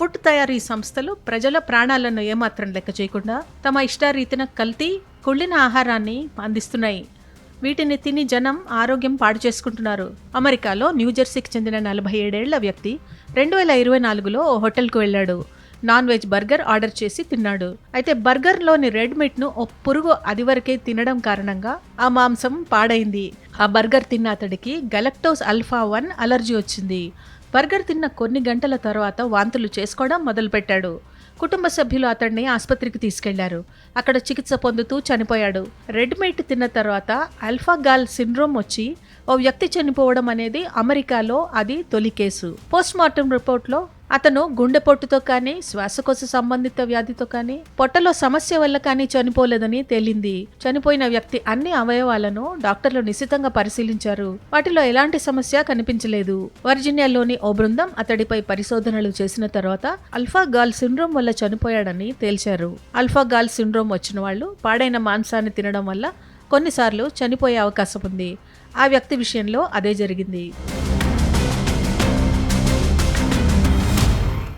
Food తయారీ సంస్థలు ప్రజల ప్రాణాలను ఏమాత్రం లెక్క చేయకుండా తమ ఇష్టారీతిన కల్తీ కుళ్ళిన ఆహారాన్ని అందిస్తున్నాయి. వీటిని తిని జనం ఆరోగ్యం పాడు చేసుకుంటున్నారు. అమెరికాలో న్యూజెర్సీకి చెందిన నలభై ఏడేళ్ళ వ్యక్తి రెండు వేల ఇరవై నాలుగులో ఓ హోటల్కు వెళ్ళాడు. నాన్ వెజ్ బర్గర్ ఆర్డర్ చేసి తిన్నాడు. అయితే బర్గర్లోని రెడ్ మీట్ను ఓ పురుగు అది వరకే తినడం కారణంగా ఆ మాంసం పాడైంది. ఆ బర్గర్ తిన్న అతడికి గెలక్టోస్ అల్ఫా వన్ అలర్జీ వచ్చింది. బర్గర్ తిన్న కొన్ని గంటల తర్వాత వాంతులు చేసుకోవడం మొదలుపెట్టాడు. కుటుంబ సభ్యులు అతడిని ఆసుపత్రికి తీసుకెళ్ళారు. అక్కడ చికిత్స పొందుతూ చనిపోయాడు. రెడ్ మీట్ తిన్న తర్వాత అల్ఫాగాల్ సిండ్రోమ్ వచ్చి ఓ వ్యక్తి చనిపోవడం అనేది అమెరికాలో అది తొలి కేసు. పోస్ట్ మార్టం రిపోర్ట్లో అతను గుండెపోటుతో కానీ శ్వాసకోశ సంబంధిత వ్యాధితో కానీ పొట్టలో సమస్య వల్ల కానీ చనిపోలేదని తేలింది. చనిపోయిన వ్యక్తి అన్ని అవయవాలను డాక్టర్లు నిశితంగా పరిశీలించారు. వాటిలో ఎలాంటి సమస్య కనిపించలేదు. వర్జీనియాలోని ఓ బృందం అతడిపై పరిశోధనలు చేసిన తర్వాత అల్ఫా గాల్ సిండ్రోమ్ వల్ల చనిపోయాడని తేల్చారు. అల్ఫా గాల్ సిండ్రోమ్ వచ్చిన వాళ్ళు పాడైన మాంసాన్ని తినడం వల్ల కొన్నిసార్లు చనిపోయే అవకాశం ఉంది. ఆ వ్యక్తి విషయంలో అదే జరిగింది.